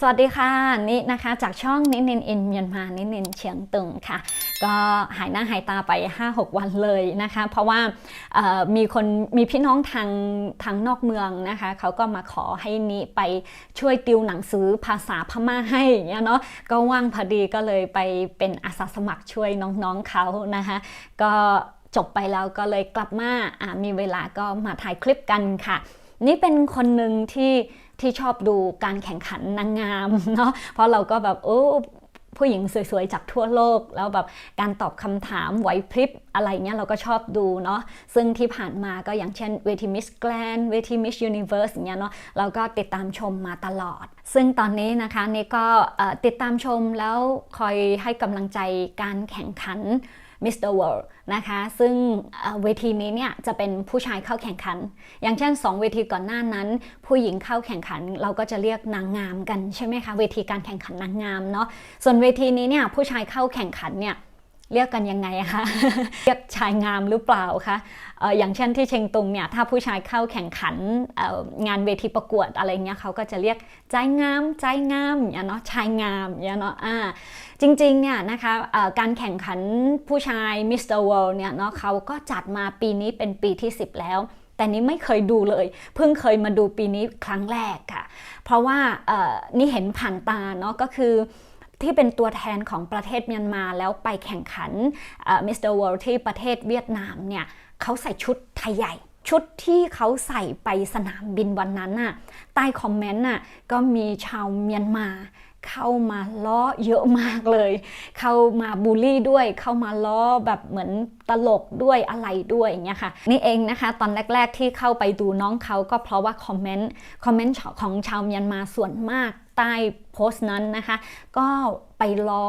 สวัสดีค่ะ นี่นะคะจากช่องนินินอินเมียนมานินินเชียงตุงค่ะ ก็หายหน้าหายตาไป 5-6 วันเลยนะคะ เพราะว่ามีคนมีพี่น้องทางทางนอกเมืองนะคะเขาก็มาขอให้นิไปช่วยติวหนังสือภาษาพม่าให้อย่างเงี้ยเนาะก็ว่างพอดีก็เลยไปเป็นอาสาสมัครช่วยน้องๆเขานะคะก็จบไปแล้วก็เลยกลับมาอะมีเวลาก็มาถ่ายคลิปกันค่ะ นี่เป็นคนหนึ่งที่ ที่ชอบดูการแข่งขันนางงามเนาะเพราะเราก็แบบโอ้ผู้หญิงสวยๆ จากทั่วโลก แล้วแบบการตอบคำถามไหวพริบอะไรเงี้ยเราก็ชอบดูเนาะซึ่งที่ผ่านมาก็อย่างเช่นเวทีมิสแกรนเวทีมิสยูนิเวอร์สเงี้ยเนาะเราก็ติดตามชมมาตลอด ซึ่งตอนนี้นะคะนี่ก็ติดตามชมแล้วคอยให้กำลังใจการแข่งขัน Mr. World นะคะ ซึ่งเอ่อเวทีนี้เนี่ยจะเป็นผู้ชายเข้าแข่งขัน อย่างเช่น 2 เวทีก่อนหน้านั้น ผู้หญิงเข้าแข่งขันเราก็จะเรียกนางงามกันใช่ไหมคะ เวทีการแข่งขันนางงามเนาะ ส่วนเวทีนี้เนี่ยผู้ชายเข้าแข่งขันเนี่ย เรียกกันยังไงคะเรียกชายงามหรือเปล่าคะอย่างเช่นที่เชงตุงเนี่ยถ้าผู้ชายเข้าแข่งขันงานเวทีประกวดอะไรเงี้ยเขาก็จะเรียกใจงามใจงามเงี้ยเนาะชายงามเงี้ยเนาะอ่าจริงๆเนี่ยนะคะการแข่งขันผู้ชาย Mr. World เนี่ยเนาะเขาก็จัดมาปีนี้เป็นปีที่ 10 แล้วแต่นี้ไม่เคยดูเลย เพิ่งเคยมาดูปีนี้ครั้งแรกค่ะ เพราะว่านี่เห็นผ่านตาเนาะก็คือ ที่เป็นตัวแทนของประเทศเมียนมาแล้วไปแข่งขันมิสเตอร์เวิลด์ที่ประเทศเวียดนามเนี่ยเขาใส่ชุดไทยใหญ่ ชุดที่เขาใส่ไปสนามบินวันนั้นน่ะใต้คอมเมนต์น่ะก็มีชาวเมียนมาเข้ามาล้อเยอะมากเลย เข้ามาบูลลี่ด้วย เข้ามาล้อแบบเหมือนตลกด้วยอะไรด้วยอย่างเงี้ยค่ะ นี่เองนะคะตอนแรก ๆ ที่เข้าไปดูน้องเขาก็เพราะว่าคอมเมนต์คอมเมนต์ของชาวเมียนมาส่วนมาก ใต้โพสต์นั้นนะคะ ก็ไปล้อ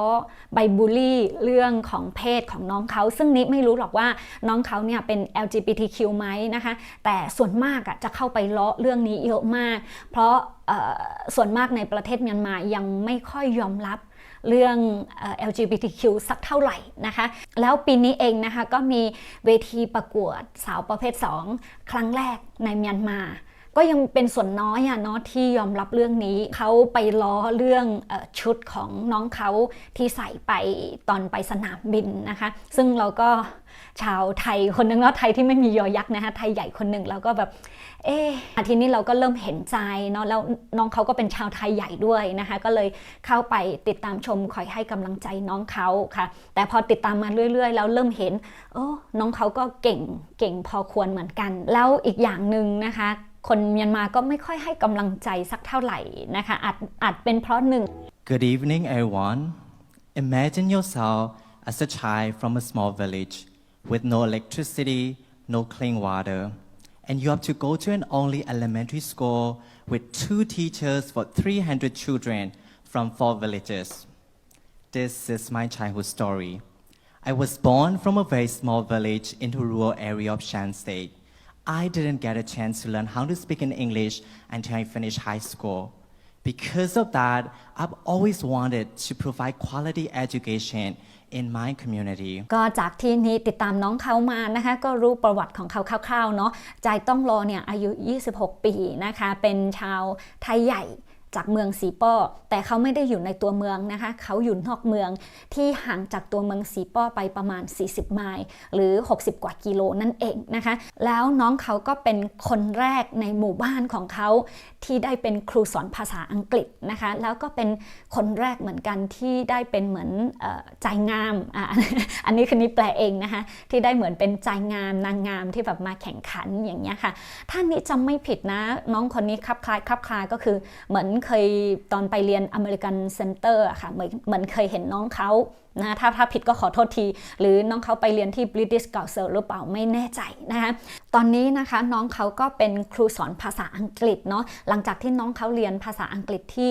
ไปบูลลี่เรื่องของเพศของน้องเขา ซึ่งนิไม่รู้หรอกว่าน้องเขาเนี่ยเป็น LGBTQ ไหมนะคะ แต่ส่วนมากอะจะเข้าไปล้อเรื่องนี้เยอะมาก เพราะส่วนมากในประเทศเมียนมายังไม่ค่อยยอมรับเรื่อง LGBTQ สักเท่าไหร่นะคะ แล้วปีนี้เองนะคะก็มีเวทีประกวดสาวประเภท 2 ครั้งแรกในเมียนมา ก็ยังเป็นส่วนน้อยอะเนาะที่ยอมรับเรื่องนี้เขาไปล้อเรื่องอชุดของน้องเขาที่ใส่ไปตอนไปสนามบินนะคะ ซึ่งเราก็ชาวไทยคนหนึงเนาะไทยที่ไม่มียอยักษ์นะคะไทยใหญ่คนหนึ่งเราก็แบบ เอ๊ะทีนี้เราก็เริ่มเห็นใจเนาะแล้วน้องเขาก็เป็นชาวไทยใหญ่ด้วยนะคะ ก็เลยเข้าไปติดตามชมคอยให้กำลังใจน้องเขาค่ะ แต่พอติดตามมาเรื่อย ๆ แล้วเริ่มเห็นโอ้น้องเขาก็เก่งเก่งพอควรเหมือนกัน แล้วอีกอย่างหนึ่งนะคะ คนเมียนมาก็ไม่ค่อยให้กำลังใจสักเท่าไหร่นะคะอาจอาจเป็นเพราะหนึ่ง Good evening, everyone. Imagine yourself as a child from a small village with no electricity, no clean water, and you have to go to an only elementary school with two teachers for 300 children from four villages. This is my childhood story. I was born from a very small village in the rural area of Shan State. I didn't get a chance to learn how to speak in English until I finished high school. Because of that, I've always wanted to provide quality education in my community. ก็จากที่นี้ติดตามน้องเขามานะคะ ก็รู้ประวัติของเขาคร่าวๆเนาะใจต้องรอเนี่ยอายุ 26 ปีนะคะ เป็นชาวไทยใหญ่ จากเมืองสีป้อ แต่เขาไม่ได้อยู่ในตัวเมืองนะคะ เขาอยู่นอกเมืองที่ห่างจากตัวเมืองสีป้อไปประมาณ 40 ไมล์หรือ 60 กว่ากิโลนั่นเองนะคะ แล้วน้องเขาก็เป็นคนแรกในหมู่บ้านของเขาที่ได้เป็นครูสอนภาษาอังกฤษนะคะ แล้วก็เป็นคนแรกเหมือนกันที่ได้เป็นเหมือนอใจงามออันนี้คือนี่แปลเองนะคะที่ได้เหมือนเป็นใจงามนางงามที่แบบมาแข่งขันอย่างเงี้ยค่ะถ้านนี้จำไม่ผิดนะ น้องคนนี้คลับคลายคลับคลายก็คือเหมือนเคยตอนไปเรียนอเมริกันเซ็นเตอร์อะค่ะเหมือนเหมือนเคยเห็นน้องเขา นะถ้าถ้าผิดก็ขอโทษที หรือน้องเขาไปเรียนที่ British Council หรือเปล่าไม่แน่ใจนะคะตอนนี้นะคะน้องเขาก็เป็นครูสอนภาษาอังกฤษเนาะหลังจากที่น้องเขาเรียนภาษาอังกฤษที่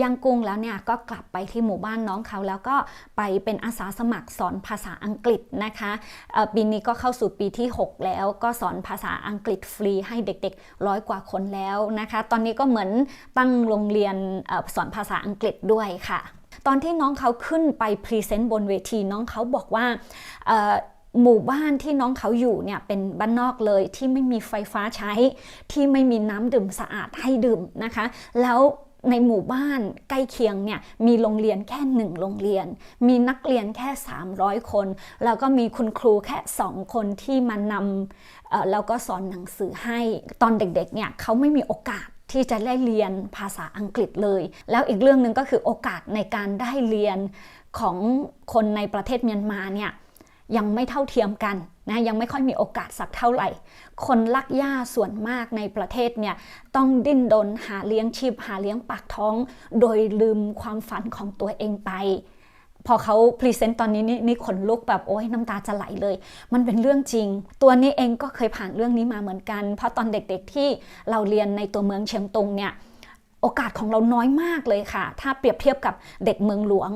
ย่างกุ้งแล้วเนี่ยก็กลับไปที่หมู่บ้านน้องเขาแล้วก็ไปเป็นอาสาสมัครสอนภาษาอังกฤษนะคะปีนี้ก็เข้าสู่ปีที่ 6 แล้วก็สอนภาษาอังกฤษฟรีให้เด็กๆร้อยกว่าคนแล้วนะคะ ตอนนี้ก็เหมือนตั้งโรงเรียนสอนภาษาอังกฤษด้วยค่ะ ตอนที่น้องเขาขึ้นไปพรีเซนต์บนเวทีน้องเขาบอกว่าหมู่บ้านที่น้องเขาอยู่เนี่ยเป็นบ้านนอกเลยที่ไม่มีไฟฟ้าใช้ ที่ไม่มีน้ำดื่มสะอาดให้ดื่มนะคะ แล้วในหมู่บ้านใกล้เคียงเนี่ยมีโรงเรียนแค่หนึ่งโรงเรียน มีนักเรียนแค่ 300 คน แล้วก็มีคุณครูแค่2คนที่มานำแล้วก็สอนหนังสือให้ตอนเด็กๆเนี่ยเขาไม่มีโอกาส ที่จะได้เรียนภาษาอังกฤษเลย แล้วอีกเรื่องหนึ่งก็คือโอกาสในการได้เรียนของคนในประเทศเมียนมาเนี่ยยังไม่เท่าเทียมกันนะยังไม่ค่อยมีโอกาสสักเท่าไหร่ คนลักย่าส่วนมากในประเทศเนี่ยต้องดิ้นรนหาเลี้ยงชีพหาเลี้ยงปากท้อง โดยลืมความฝันของตัวเองไป พอเขาพรีเซนต์ตอนนี้นี่นี่ขนลุกแบบโอ้ยน้ำตาจะไหลเลย มันเป็นเรื่องจริง ตัวนี้เองก็เคยผ่านเรื่องนี้มาเหมือนกัน เพราะตอนเด็กๆที่เราเรียนในตัวเมืองเชียงตุงเนี่ย โอกาสของเราน้อยมากเลยค่ะ ถ้าเปรียบเทียบกับเด็กเมืองหลวง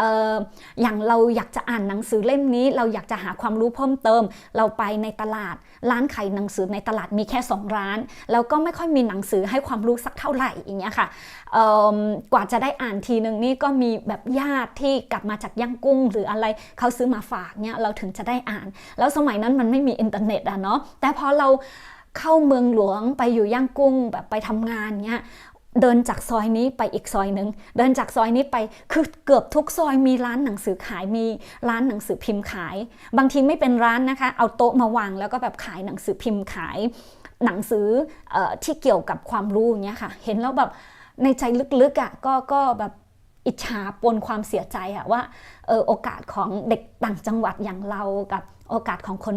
อออย่างเราอยากจะอ่านหนังสือเล่มนี้ เราอยากจะหาความรู้เพิ่มเติม เราไปในตลาด ร้านขายหนังสือในตลาดมีแค่สองร้าน แล้วก็ไม่ค่อยมีหนังสือให้ความรู้สักเท่าไหร่อย่างเงี้ยค่ะกว่าจะได้อ่านทีหนึ่งนี่ก็มีแบบญาติที่กลับมาจากย่างกุ้ง หรืออะไรเขาซื้อมาฝากเนี่ยเราถึงจะได้อ่าน แล้วสมัยนั้นมันไม่มีอินเทอร์เน็ตอะเนาะแต่พอเราเข้าเมืองหลวงไปอยู่ย่างกุ้งแบบไปทำงานเนี่ย เดินจากซอยนี้ไปอีกซอยหนึ่งเดินจากซอยนี้ไปคือเกือบทุกซอยมีร้านหนังสือขายมีร้านหนังสือพิมพ์ขาย บางทีไม่เป็นร้านนะคะ เอาโต๊ะมาวางแล้วก็แบบขายหนังสือพิมพ์ขาย หนังสืออที่เกี่ยวกับความรู้เงี้ยค่ะ เห็นแล้วแบบในใจลึกๆอะก็ก็แบบอิจฉาปนความเสียใจอะว่าออโอกาสของเด็กต่างจังหวัดอย่างเรากับโอกาสของคน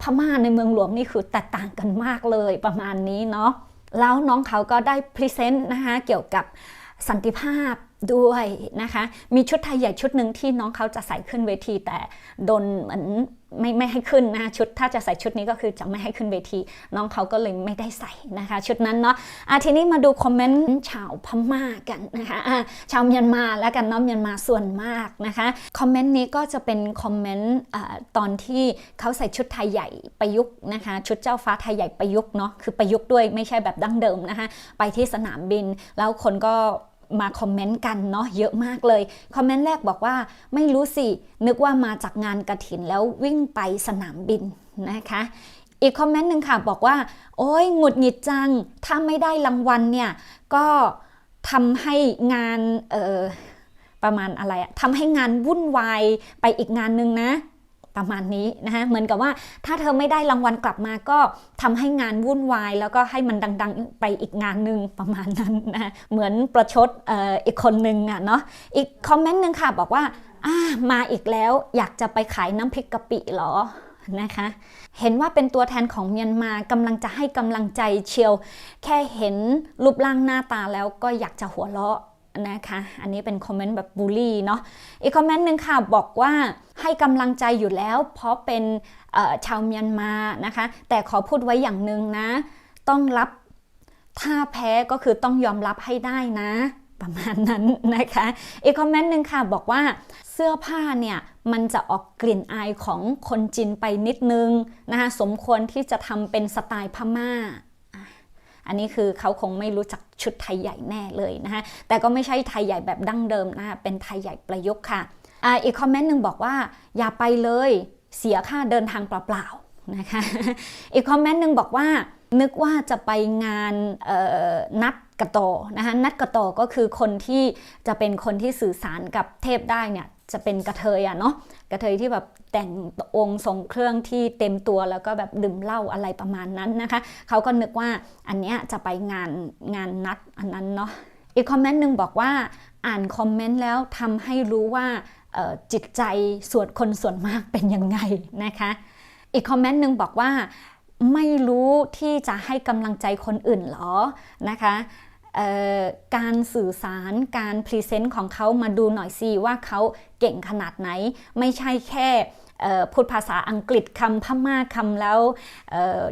พม่าในเมืองหลวงนี่คือแตกต่างกันมากเลยประมาณนี้เนาะ แล้วน้องเขาก็ได้พรีเซนต์นะคะเกี่ยวกับสันติภาพ ด้วยนะคะ มีชุดไทยใหญ่ชุดหนึ่งที่น้องเขาจะใส่ขึ้นเวที แต่โดนเหมือนไม่ไม่ให้ขึ้นนะชุดถ้าจะใส่ชุดนี้ก็คือจะไม่ให้ขึ้นเวที น้องเขาก็เลยไม่ได้ใส่นะคะ ชุดนั้นเนาะอะทีนี้มาดูคอมเมนต์ชาวพม่ากันนะคะอะชาวเมียนมาแล้วกันเน้องเมียนมาส่วนมากนะคะคอมเมนต์นี้ก็จะเป็นคอมเมนต์ตอนที่เขาใส่ชุดไทยใหญ่ประยุกต์นะคะ ชุดเจ้าฟ้าไทยใหญ่ประยุกต์เนาะคือประยุกต์ด้วยไม่ใช่แบบดั้งเดิมนะคะ ไปที่สนามบินแล้วคนก็ มาคอมเมนต์กันเนาะเยอะมากเลย คอมเมนต์แรกบอกว่าไม่รู้สิ นึกว่ามาจากงานกระถินแล้ววิ่งไปสนามบินนะคะ อีกคอมเมนต์หนึ่งค่ะบอกว่า โอ้ยหงุดหงิดจัง ถ้าไม่ได้รางวัลเนี่ย ก็ทำให้งานเออประมาณอะไรอะทำให้งานวุ่นวายไปอีกงานหนึ่งนะ ประมาณนี้นะคะเหมือนกับว่าถ้าเธอไม่ได้รางวัลกลับมาก็ทำให้งานวุ่นวาย แล้วก็ให้มันดังๆไปอีกงานหนึ่งประมาณนั้นนะเหมือนประชดออีกคนหนึ่งอะเนาะอีกคอมเมนต์หนึ่งค่ะบอกว่าอ่ามาอีกแล้วอยากจะไปขายน้ำพริกกะปิเหรอนะคะเห็นว่าเป็นตัวแทนของเมียนมากำลังจะให้กำลังใจเชียว แค่เห็นรูปร่างหน้าตาแล้วก็อยากจะหัวเราะ นะคะ อันนี้เป็นคอมเมนต์แบบบูลลี่เนาะ อีกคอมเมนต์หนึ่งค่ะบอกว่าให้กำลังใจอยู่แล้ว เพราะเป็นชาวเมียนมานะคะ แต่ขอพูดไว้อย่างหนึ่งนะ ต้องรับถ้าแพ้ก็คือต้องยอมรับให้ได้นะ ประมาณนั้นนะคะ อีกคอมเมนต์หนึ่งค่ะบอกว่าเสื้อผ้าเนี่ยมันจะออกกลิ่นอายของคนจีนไปนิดนึงนะคะสมควรที่จะทำเป็นสไตล์พม่า อันนี้คือเขาคงไม่รู้จักชุดไทยใหญ่แน่เลยนะคะแต่ก็ไม่ใช่ไทยใหญ่แบบดั้งเดิมนะคะเป็นไทยใหญ่ประยุกต์ค่ะออีกคอมเมนต์หนึ่งบอกว่าอย่าไปเลยเสียค่าเดินทางเปล่าๆนะคะอีกคอมเมนต์หนึ่งบอกว่านึกว่าจะไปงานนัดกระโตนะคะนัดกระโตก็คือคนที่จะเป็นคนที่สื่อสารกับเทพได้เนี่ย จะเป็นกระเทยอะเนาะกระเทยที่แบบแต่งองค์ทรงเครื่องที่เต็มตัวแล้วก็แบบดื่มเหล้าอะไรประมาณนั้นนะคะเขาก็นึกว่าอันเนี้ยจะไปงานงานนัดอันนั้นเนาะอีกคอมเมนต์หนึ่งบอกว่าอ่านคอมเมนต์แล้วทำให้รู้ว่าจิตใจส่วนคนส่วนมากเป็นยังไงนะคะ อีกคอมเมนต์หนึ่งบอกว่าไม่รู้ที่จะให้กำลังใจคนอื่นหรอนะคะ การสื่อสารการพรีเซนต์ของเขามาดูหน่อยสิว่าเขาเก่งขนาดไหน ไม่ใช่แค่พูดภาษาอังกฤษคำพม่าคำแล้ว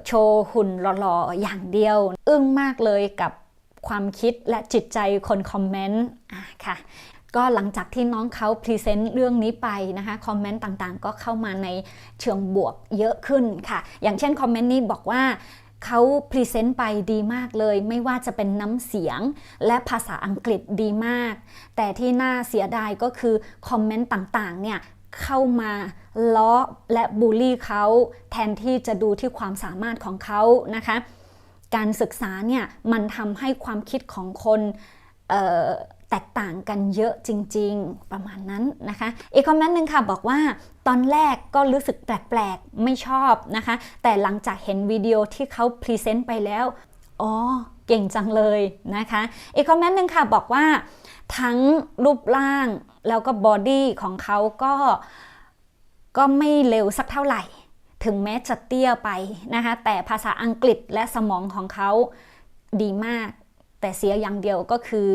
โชว์หุ่นหล่อๆอย่างเดียว อึ้งมากเลยกับความคิดและจิตใจคนคอมเมนต์ค่ะก็หลังจากที่น้องเขาพรีเซนต์เรื่องนี้ไปนะคะคอมเมนต์ต่างๆ ก็เข้ามาในเชิงบวกเยอะขึ้นค่ะ อย่างเช่นคอมเมนต์นี้บอกว่า เขาพรีเซนต์ไปดีมากเลย ไม่ว่าจะเป็นน้ำเสียงและภาษาอังกฤษดีมาก แต่ที่น่าเสียดายก็คือคอมเมนต์ต่างๆเนี่ยเข้ามาล้อและบูลลี่เขาแทนที่จะดูที่ความสามารถของเขานะคะ การศึกษาเนี่ยมันทำให้ความคิดของคน แตกต่างกันเยอะจริง ๆ ประมาณนั้นนะคะ อีกคอมเมนต์หนึ่งค่ะบอกว่าตอนแรกก็รู้สึกแปลกๆ ไม่ชอบนะคะ แต่หลังจากเห็นวิดีโอที่เขาพรีเซนต์ไปแล้ว อ๋อ เก่งจังเลยนะคะ อีกคอมเมนต์หนึ่งค่ะบอกว่า ทั้งรูปร่างแล้วก็บอดี้ของเขาก็ ก็ไม่เร็วสักเท่าไหร่ ถึงแม้จะเตี้ยไปนะคะ แต่ภาษาอังกฤษและสมองของเขาดีมาก แต่เสียอย่างเดียวก็คือ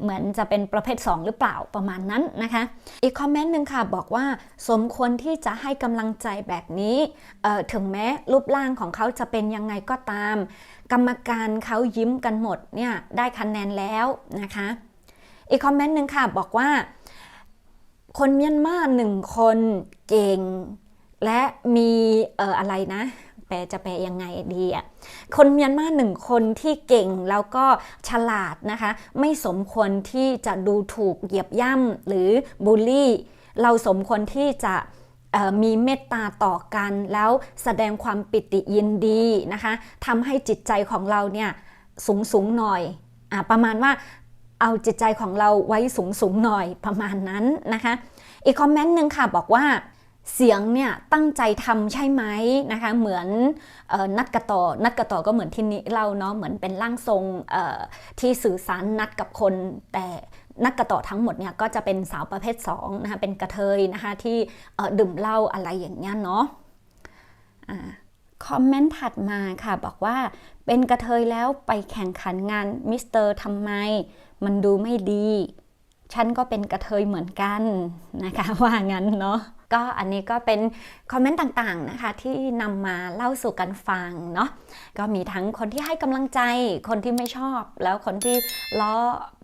เหมือนจะเป็นประเภท 2 หรือเปล่าประมาณนั้นนะคะ อีกคอมเมนต์หนึ่งค่ะบอกว่าสมควรที่จะให้กำลังใจแบบนี้ ถึงแม้รูปร่างของเขาจะเป็นยังไงก็ตาม กรรมการเขายิ้มกันหมดเนี่ยได้คะแนนแล้วนะคะ อีกคอมเมนต์หนึ่งค่ะบอกว่า คนเมียนมาหนึ่งคนเก่ง และมีอออะไรนะ ปลจะแปลยังไงดีอะคนเมียนมาหนึ่งคนที่เก่งแล้วก็ฉลาดนะคะ ไม่สมควรที่จะดูถูกเหยียบย่ำหรือบูลลี่ เราสมควรที่จะมีเมตตาต่อกันแล้วแสดงความปิติยินดีนะคะทำให้จิตใจของเราเนี่ยสูงสูงหน่อยอประมาณว่าเอาจิตใจของเราไว้สูงสูงหน่อยประมาณนั้นนะคะ อีกคอมเมนต์หนึ่งค่ะบอกว่า เสียงเนี่ยตั้งใจทำใช่ไหมนะคะเหมือนออนัดกระต่อนัดกระต่อก็เหมือนที่นี้เราเนาะเหมือนเป็นร่างทรงที่สื่อสารนัดกับคน แต่นัดกระต่อทั้งหมดเนี่ยก็จะเป็นสาวประเภท2นะคะเป็นกระเทยนะคะที่ดื่มเหล้าอะไรอย่างเงี้ยเนาะคอมเมนต์ถัดมาค่ะบอกว่าเป็นกระเทยแล้วไปแข่งขันงานมิสเตอร์ทำไม มันดูไม่ดี ฉันก็เป็นกระเทยเหมือนกันนะคะว่างั้นเนาะ ก็อันนี้ก็เป็นคอมเมนต์ต่างๆนะคะที่นำมาเล่าสู่กันฟังเนาะก็มีทั้งคนที่ให้กำลังใจ คนที่ไม่ชอบ แล้วคนที่ล้อ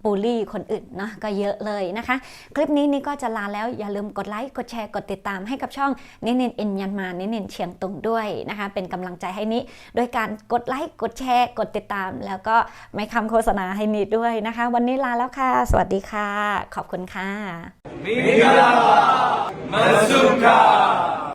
บูลลี่คนอื่นเนาะก็เยอะเลยนะคะ คลิปนี้นี่ก็จะลาแล้วอย่าลืมกดไลค์กดแชร์กดติดตามให้กับช่องเน้นเน้นเอ็นยันมาเน้นเน้นเชียงตุงด้วยนะคะ เป็นกำลังใจให้นิโดยการกดไลค์กดแชร์กดติดตาม แล้วก็ไม่คำโฆษณาให้นิด้วยนะคะ วันนี้ลาแล้วค่ะ สวัสดีค่ะ ขอบคุณค่ะ Mingala Suka!